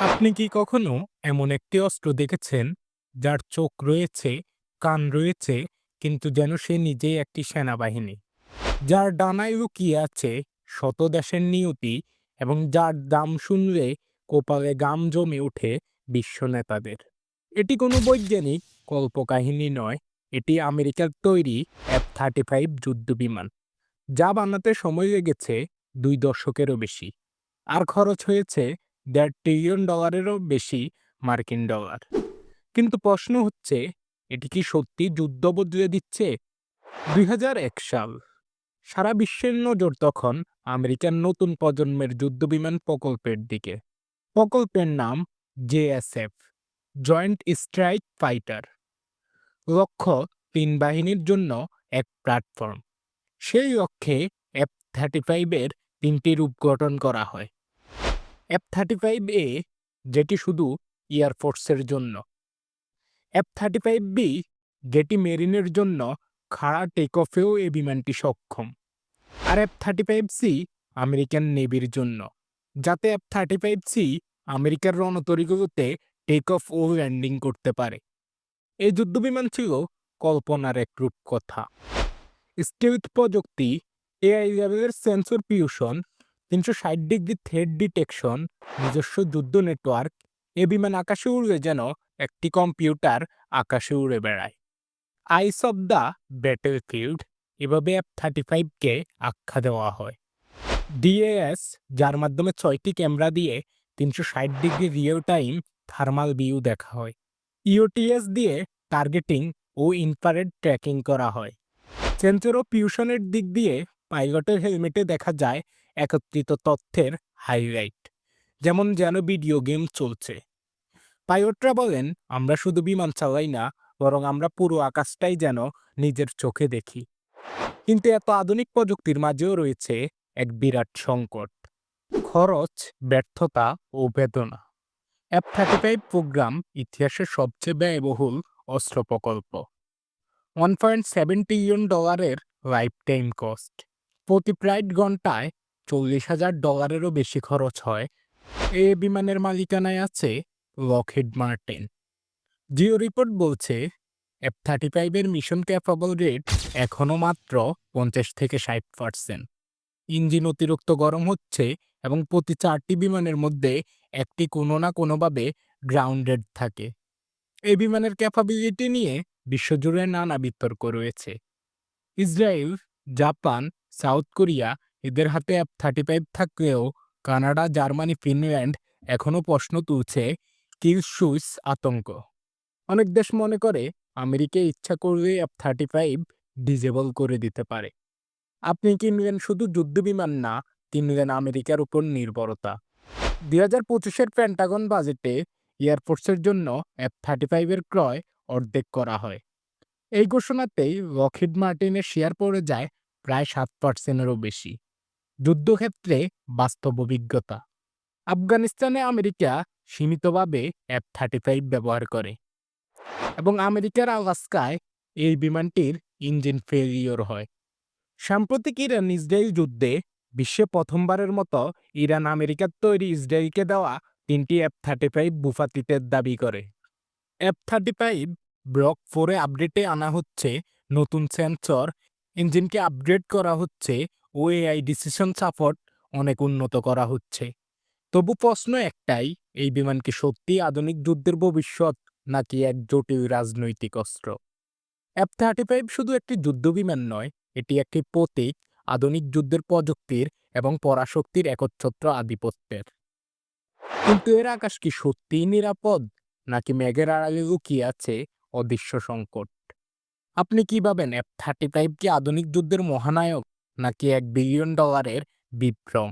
আপনি কি কখনো এমন একটি অস্ত্র দেখেছেন, যার চোখ রয়েছে, কান রয়েছে, কিন্তু যেন সে নিজেই একটি সেনাবাহিনী? যার ডানায় লুকিয়ে আছে শত দেশের নিয়তি এবং যার দাম শুনলে কোপালে গাম জমে ওঠে বিশ্ব নেতাদের। এটি কোনো বৈজ্ঞানিক কল্পকাহিনী নয়, এটি আমেরিকার তৈরি এফ থার্টি ফাইভ যুদ্ধ বিমান, যা বানাতে সময় লেগেছে দুই দশকেরও বেশি। আর খরচ হয়েছে দেড় ট্রিলিয়ন ডলারেরও বেশি মার্কিন ডলার। কিন্তু প্রশ্ন হচ্ছে, এটি কি সত্যি যুদ্ধ বদলে দিচ্ছে? দুই হাজার এক সাল, সারা বিশ্বের নজর তখন আমেরিকার নতুন প্রজন্মের যুদ্ধবিমান প্রকল্পের দিকে। প্রকল্পের নাম জেএসএফ জয়েন্ট স্ট্রাইক ফাইটার লক্ষ্য তিন বাহিনীর জন্য এক প্ল্যাটফর্ম সেই লক্ষ্যে এফ থার্টি ফাইভের তিনটি রূপ গঠন করা হয়। এফ থার্টি ফাইভ এ যেটি শুধু এয়ারফোর্সের জন্য। এফ থার্টি ফাইভ বি যেটি মেরিনের জন্য খাড়া টেক অফেও এ বিমানটি সক্ষম। আর F thirty five C American নেভির জন্য, যাতে এফ থার্টি ফাইভ সি আমেরিকার রণতরিগুলোতে টেক অফ ও ল্যান্ডিং করতে পারে। এই যুদ্ধবিমান ছিল কল্পনার এক রূপকথা। স্টেলথ প্রযুক্তি এআই লেভেলের সেন্সর ফিউশন তিনশো ষাট ডিগ্রি থ্রেড ডিটেকশন নিজস্ব যুদ্ধ নেটওয়ার্ক এ বিমান আকাশে উড়বে যেন একটি কম্পিউটার আকাশে উড়ে বেড়ায়। Eyes of the battle field এভাবে এফ থার্টি ফাইভকে আখ্যা দেওয়া হয়। ডিএএস যার মাধ্যমে ছয়টি ক্যামেরা দিয়ে তিনশো ষাট degree real time thermal view দেখা হয়। ইওটিএস দিয়ে টার্গেটিং ও ইনফ্রারেড ট্র্যাকিং করা হয়। সেন্সর ও ফিউশনের দিক দিয়ে পাইলটের হেলমেটে দেখা যায় একত্রিত তথ্যের হাইলাইট যেমন যেন ভিডিও গেম চলছে। পাইলটরা বলেন, আমরা শুধু বিমান চালাই না, বরং আমরা পুরো আকাশটাই যেন নিজের চোখে দেখি। কিন্তু এত আধুনিক প্রযুক্তির মাঝেও রয়েছে এক বিরাট সংকট। খরচ, ব্যর্থতা ও বেদনা। এফ থার্টি ফাইভ প্রোগ্রাম ইতিহাসের সবচেয়ে ব্যয়বহুল অস্ত্র প্রকল্প। ওয়ান পয়েন্ট সেভেন ট্রিলিয়ন ডলারের লাইফ টাইম কস্ট প্রতি ফ্লাইট ঘন্টায় চল্লিশ হাজার ডলারেরও বেশি খরচ হয়। এ বিমানের মালিকানায় আছে লকহিড মার্টিন জিও রিপোর্ট বলছে এফ থার্টি ফাইভের মিশন ক্যাপাবল রেট এখনও মাত্র পঞ্চাশ থেকে ষাট পার্সেন্ট ইঞ্জিন অতিরিক্ত গরম হচ্ছে এবং প্রতি চারটি বিমানের মধ্যে একটি কোনো না কোনোভাবে গ্রাউন্ডেড থাকে। এই বিমানের ক্যাপাবিলিটি নিয়ে বিশ্বজুড়ে নানা বিতর্ক রয়েছে। ইসরায়েল, জাপান, সাউথ কোরিয়া এদের হাতে অ্যাপ থার্টি ফাইভ থাকলেও কানাডা, জার্মানি, ফিনল্যান্ড এখনও প্রশ্ন তুলছে কিল সুইস আতঙ্ক। অনেক দেশ মনে করে আমেরিকা ইচ্ছা করলে অ্যাপ থার্টি ফাইভ ডিজেবল করে দিতে পারে। আপনি কিনলেন শুধু যুদ্ধবিমান না কিনলেন আমেরিকার উপর নির্ভরতা? দুই হাজার পঁচিশের প্যান্টাগন বাজেটে এয়ারফোর্সের জন্য এফ থার্টি ফাইভের ক্রয় অর্ধেক করা হয়। এই ঘোষণাতেই লকহিড মার্টিনের শেয়ার পড়ে যায় প্রায় সাত পার্সেন্টেরও বেশি। যুদ্ধক্ষেত্রে বাস্তব অভিজ্ঞতা। আফগানিস্তানে আমেরিকা সীমিতভাবে এফ থার্টি ফাইভ ব্যবহার করে এবং আমেরিকার আলাস্কায় এই বিমানটির ইঞ্জিন ফেলিওর হয়। সাম্প্রতিক ইরান ইসরায়েল যুদ্ধে বিশ্বে প্রথমবারের মতো ইরান আমেরিকার তৈরি ইসরায়েলকে দেওয়া তিনটি এফ থার্টি ফাইভ বুফাতিতের দাবি করে। এফ থার্টি ফাইভ ব্লক ফোরে আপডেটে আনা হচ্ছে, নতুন সেন্সর ইঞ্জিনকে আপগ্রেড করা হচ্ছে ও এআই ডিসিশন সাপোর্ট অনেক উন্নত করা হচ্ছে। তবু প্রশ্ন একটাই, এই বিমান কি সত্যি আধুনিক যুদ্ধের ভবিষ্যৎ, নাকি এক জটিল রাজনৈতিক অস্ত্র? এফ থার্টি ফাইভ শুধু একটি যুদ্ধবিমান নয়, এটি একটি প্রতীক আধুনিক যুদ্ধের প্রযুক্তির এবং পরাশক্তির একচ্ছত্র আধিপত্যের। কিন্তু এর আকাশ কি সত্যিই নিরাপদ, নাকি মেঘের আড়ালে লুকিয়ে আছে অদৃশ্য সংকট? আপনি কি ভাবেন এফ থার্টি ফাইভ কি আধুনিক যুদ্ধের মহানায়ক? নাকি এক বিলিয়ন ডলারের বিভ্রম?